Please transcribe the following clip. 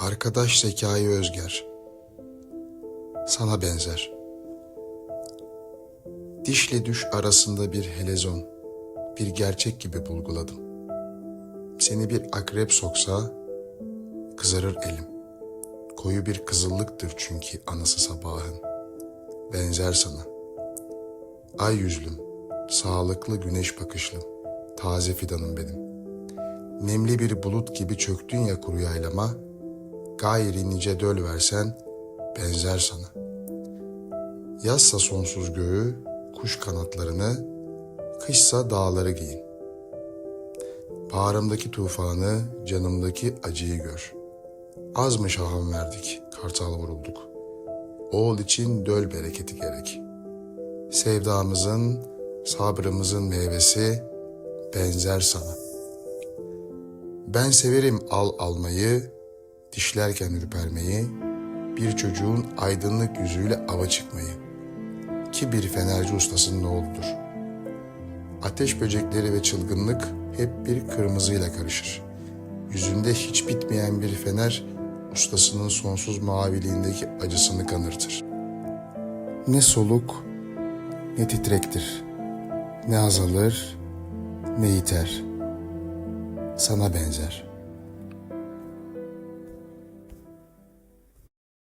Arkadaş Zekai Özger. Sana benzer. Dişle düş arasında bir helezon Bir gerçek gibi bulguladım. Seni bir akrep soksa Kızarır elim. Koyu bir kızıllıktır çünkü anası sabahın. Benzer sana. Ay yüzlüm Sağlıklı güneş bakışlım Taze fidanım benim. Nemli bir bulut gibi çöktün ya kuru yaylama, gayri nice döl versen benzer sana. Yazsa sonsuz göğü, kuş kanatlarını, kışsa dağları giyin. Bağrımdaki tufanı, canımdaki acıyı gör. Az mı şahım verdik, kartal vurulduk. Oğul için döl bereketi gerek. Sevdamızın, sabrımızın meyvesi benzer sana.'' Ben severim al almayı, dişlerken ürpermeyi, bir çocuğun aydınlık yüzüyle ava çıkmayı. Ki bir fenerci ustasının oğludur. Ateş böcekleri ve çılgınlık hep bir kırmızıyla karışır. Yüzünde hiç bitmeyen bir fener ustasının sonsuz maviliğindeki acısını kanırtır. Ne soluk ne titrektir. Ne azalır ne yiter.'' sana benzer.